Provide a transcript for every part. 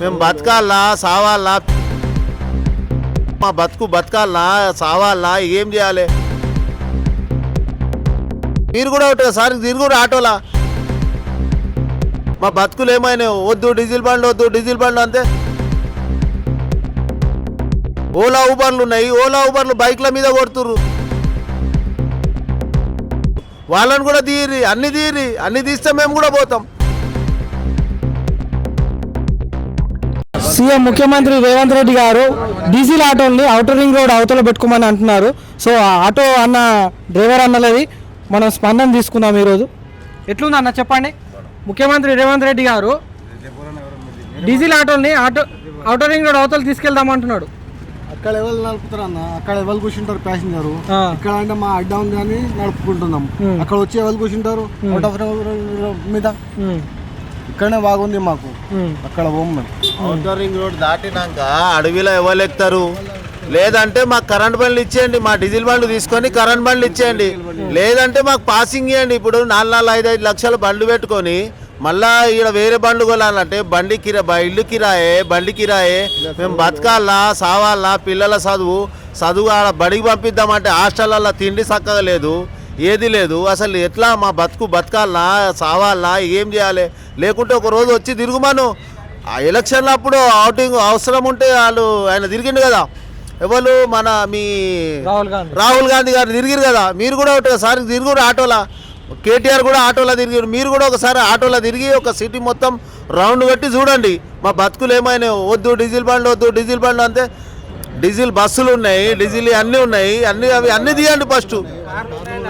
మేము బతకాలా సావాలా? మా బతుకు బతకాలా సావాలా? ఏం చేయాలి? మీరు కూడా ఒకటి సార్ మీరు కూడా ఆటోలా? మా బతుకులు ఏమైనా వద్దు డీజిల్ బండ్లు వద్దు డీజిల్ బండ్లు అంతే? ఓలా ఊబర్లు ఉన్నాయి. ఓలా ఊబర్లు బైక్ల మీద కొడుతుర్రు. వాళ్ళని కూడా తీరి అన్ని తీరి అన్ని తీస్తే మేము కూడా పోతాం. సీఎం ముఖ్యమంత్రి రేవంత్ రెడ్డి గారు డీజిల్ ఆటోని అవుటర్ రింగ్ రోడ్ అవతల పెట్టుకోమని అంటున్నారు. సో ఆ ఆటో అన్న డ్రైవర్ అన్నది మనం స్పందన తీసుకుందాం ఈరోజు. ఎట్లుంది అన్న చెప్పండి. ముఖ్యమంత్రి రేవంత్ రెడ్డి గారు డీజిల్ ఆటోని ఆటో అవుటర్ రింగ్ రోడ్ అవతల తీసుకెళ్దాం అంటున్నాడు. అక్కడ ఎవరు నడుపుతారు అన్న? అక్కడ ఎవరు కూర్చుంటారు ప్యాసింజర్. ఇక్కడ అంటే మా అడ్డా ఉంది అని నడుపుకుంటున్నాం అక్కడ వచ్చి ఎవరు కూర్చుంటారు? అవుట్ ఆఫ్ మీద? ఇక్కడనే బాగుంది మాకు. అక్కడ పోం మేము. అవుటర్ రింగ్ రోడ్ దాటినాక అడవిలో ఎవరు ఎక్కుతారు? లేదంటే మాకు కరెంట్ బండ్లు ఇచ్చేయండి మా డీజిల్ బండ్లు తీసుకొని కరెంట్ బండ్లు ఇచ్చేయండి. లేదంటే మాకు పాసింగ్ ఇవ్వండి ఇప్పుడు నాలుగు నాలుగు ఐదు ఐదు లక్షల బండ్లు పెట్టుకొని మళ్ళా ఇక్కడ వేరే బండ్లు కొనాలంటే బండి కిరా ఇల్లు కిరాయే బండి కిరాయే. మేము బతకాలా సావాలా పిల్లల చదువు చదువు ఆడ బడికి పంపిద్దామంటే హాస్టల్లో తిండి చక్కగా లేదు. ఏది లేదు. అసలు ఎట్లా మా బతుకు బతకాలనా సావాలనా ఏం చేయాలి? లేకుంటే ఒక రోజు వచ్చి తిరుగుమాను. ఆ ఎలక్షన్ల అప్పుడు అవుటింగ్ అవసరం ఉంటే వాళ్ళు ఆయన తిరిగిండు కదా. ఎవరు? మన మీ రాహుల్ గాంధీ. రాహుల్ గాంధీ గారు తిరిగిరు కదా. మీరు కూడా ఒకసారి తిరుగురు ఆటోలా. కేటీఆర్ కూడా ఆటోలో తిరిగిరు. మీరు కూడా ఒకసారి ఆటోలో తిరిగి ఒక సిటీ మొత్తం రౌండ్ కట్టి చూడండి. మా బతుకులు ఏమైనా వద్దు డీజిల్ బండ్లు వద్దు డీజిల్ బండ్లు అంతే డీజిల్ బస్సులు ఉన్నాయి డీజిల్ అన్నీ ఉన్నాయి. అన్ని అవి అన్ని తీయండి ఫస్ట్.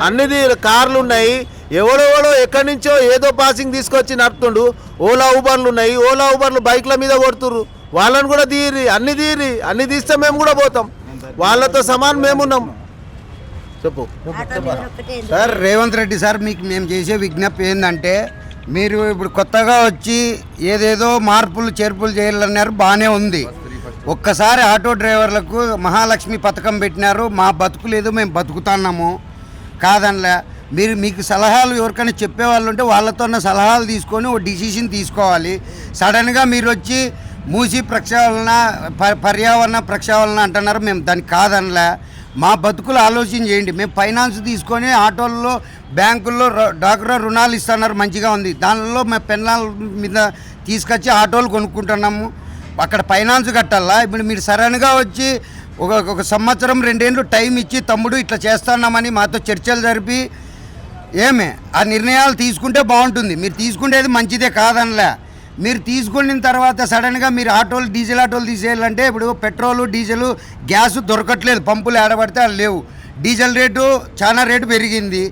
అన్ని తీ కార్లు ఉన్నాయి. ఎవడెవడో ఎక్కడి నుంచో ఏదో పాసింగ్ తీసుకొచ్చి నడుపుతుండు. ఓలా ఊబర్లు ఉన్నాయి. ఓలా ఊబర్లు బైక్ల మీద కొడుతుర్రు. వాళ్ళని కూడా తీరి అన్ని తీరి అన్ని తీస్తే మేము కూడా పోతాం. వాళ్ళతో సమానం మేమున్నాం. చెప్పు. సార్ రేవంత్ రెడ్డి సార్ మీకు మేము చేసే విజ్ఞప్తి ఏంటంటే మీరు ఇప్పుడు కొత్తగా వచ్చి ఏదేదో మార్పులు చేర్పులు చేయాలన్నారు బాగానే ఉంది. ఒక్కసారి ఆటో డ్రైవర్లకు మహాలక్ష్మి పథకం పెట్టినారు మా బతుకులేదు మేము బతుకుతున్నాము. కాదనలే. మీరు మీకు సలహాలు ఎవరికైనా చెప్పేవాళ్ళు ఉంటే వాళ్ళతో సలహాలు తీసుకొని ఓ డిసిషన్ తీసుకోవాలి. సడన్గా మీరు వచ్చి మూసి ప్రక్షాళన పర్యావరణ ప్రక్షాళన అంటున్నారు మేము దానికి కాదనలే. మా బతుకులు ఆలోచన చేయండి. మేము ఫైనాన్స్ తీసుకొని ఆటోల్లో బ్యాంకుల్లో డాక్టర్ డాక్రా రుణాలు ఇస్తున్నారు మంచిగా ఉంది. దానిలో మేము పెన్నాల మీద తీసుకొచ్చి ఆటోలు కొనుక్కుంటున్నాము. అక్కడ ఫైనాన్స్ కట్టాలా? ఇప్పుడు మీరు సడన్గా వచ్చి ఒక ఒక సంవత్సరం రెండేళ్ళు టైం ఇచ్చి తమ్ముడు ఇట్లా చేస్తున్నామని మాతో చర్చలు జరిపి ఏమే? ఆ నిర్ణయాలు తీసుకుంటే బాగుంటుంది. మీరు తీసుకునేది మంచిదే కాదనలే. మీరు తీసుకున్న తర్వాత సడన్గా మీరు ఆటోలు డీజిల్ ఆటోలు తీసేయాలంటే ఇప్పుడు పెట్రోలు డీజిల్ గ్యాస్ దొరకట్లేదు. పంపులు ఏడబడితే అది లేవు. డీజిల్ రేటు చాలా రేటు పెరిగింది.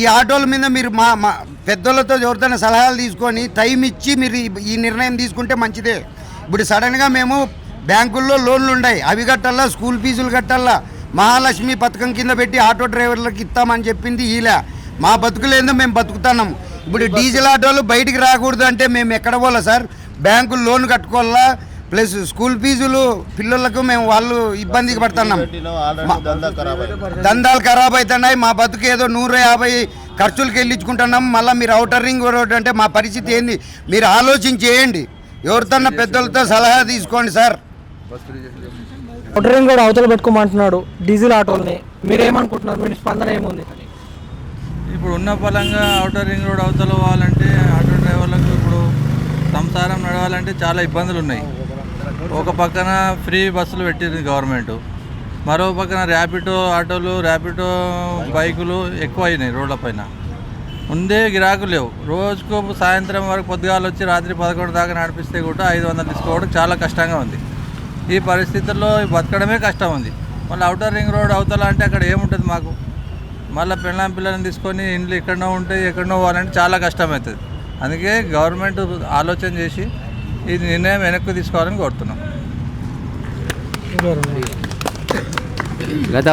ఈ ఆటోల మీద మీరు మా మా పెద్దోళ్ళతో ఎవరితోనే సలహాలు తీసుకొని టైం ఇచ్చి మీరు ఈ నిర్ణయం తీసుకుంటే మంచిదే. ఇప్పుడు సడన్గా మేము బ్యాంకుల్లో లోన్లు ఉన్నాయి అవి కట్టాలా స్కూల్ ఫీజులు కట్టాలా? మహాలక్ష్మి పథకం కింద పెట్టి ఆటో డ్రైవర్లకు ఇస్తామని చెప్పింది ఈలా. మా బతుకులేందో మేము బతుకుతున్నాము ఇప్పుడు డీజిల్ ఆటోలు బయటికి రాకూడదు అంటే మేము ఎక్కడ పోలా సార్? బ్యాంకులు లోన్ కట్టుకోవాలా? ప్లస్ స్కూల్ ఫీజులు పిల్లలకు మేము వాళ్ళు ఇబ్బందికి పడుతున్నాం. దందాలు ఖరాబ్ అవుతున్నాయి. మా బతుకు ఏదో నూరు యాభై ఖర్చులకు వెళ్ళించుకుంటున్నాం. మళ్ళీ మీరు అవుటర్ రింగ్ రోడ్ అంటే మా పరిస్థితి ఏంది? మీరు ఆలోచన చేయండి ఎవరితోన్నా పెద్దలతో సలహా తీసుకోండి సార్. అవుటర్ రింగ్ రోడ్ అవతల పెట్టుకోమంటున్నాడు డీజిల్ ఆటోని మీరేమనుకుంటున్నారు? మీ స్పందన ఏముంది? ఇప్పుడు ఉన్న పలంగా అవుటర్ రింగ్ రోడ్ అవతల పోవాలంటే ఆటో డ్రైవర్లకు ఇప్పుడు సంసారం నడవాలంటే చాలా ఇబ్బందులు ఉన్నాయి ఒక పక్కన ఫ్రీ బస్సులు పెట్టింది గవర్నమెంట్. మరో పక్కన ర్యాపిడో ఆటోలు ర్యాపిడో బైకులు ఎక్కువ అయినాయి రోడ్ల పైన. ముందే గిరాకు లేవు. రోజుకు సాయంత్రం వరకు పొద్దుగాలు వచ్చి రాత్రి పదకొండు దాకా నడిపిస్తే కూడా ఐదు వందలు తీసుకోవడం చాలా కష్టంగా ఉంది. ఈ పరిస్థితుల్లో బతకడమే కష్టం ఉంది. మళ్ళీ అవుటర్ రింగ్ రోడ్ అవతల అంటే అక్కడ ఏముంటుంది మాకు? మళ్ళీ పిల్లం పిల్లల్ని తీసుకొని ఇండ్లు ఎక్కడనో ఉంటే ఎక్కడనో పోవాలంటే చాలా కష్టమవుతుంది. అందుకే గవర్నమెంట్ ఆలోచన చేసి ఈ నిర్ణయం వెనక్కి తీసుకోవాలని కోరుతున్నాం. గత